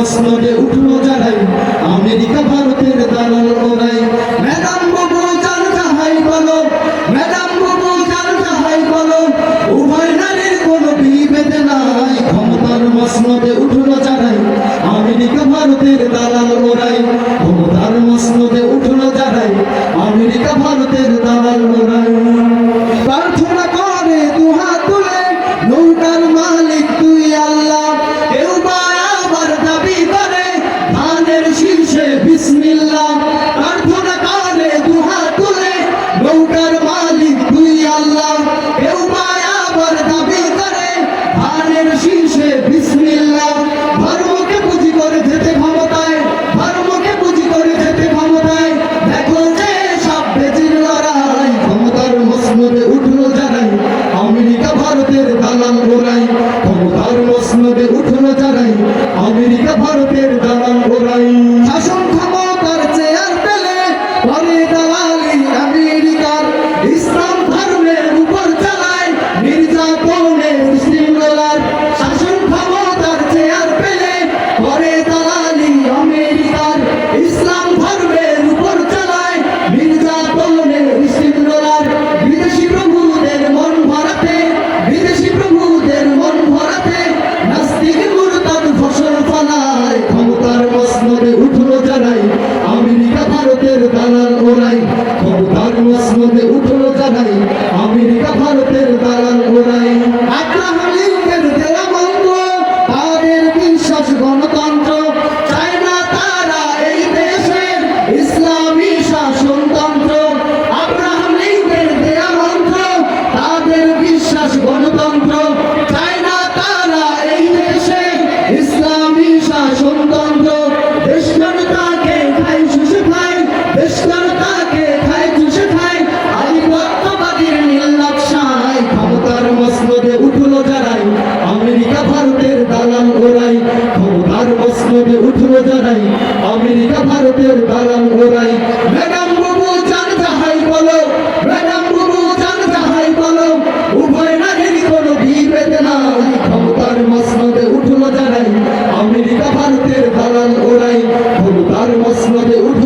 মসনদে উঠল যারাই, আমেরিকা ভারতের দালাল ওরাই। ম্যাডাম বাবু চার কাহাই বলো, ম্যাডাম বাবু চার কাহাই বলো, উভয় নারীর কোনো বিভেদ নাই। ক্ষমতার মসনদে উঠল যারাই, আমেরিকা ভারতের দালাল ওরাই। ক্ষমতার মসনদে lugar donde আমেরিকা ভারতের দালাল ঘোরাই ম্যাডাম বাবু চান যাহাই বলো। ম্যাডাম বাবু চান যাহাই বলো। উভয় নারীর কোনো বিভেদ নাই। ক্ষমতার মসনদে উঠল জানাই। আমেরিকা ভারতের দালাল ঘোরাই ক্ষমতার মসনদে উঠ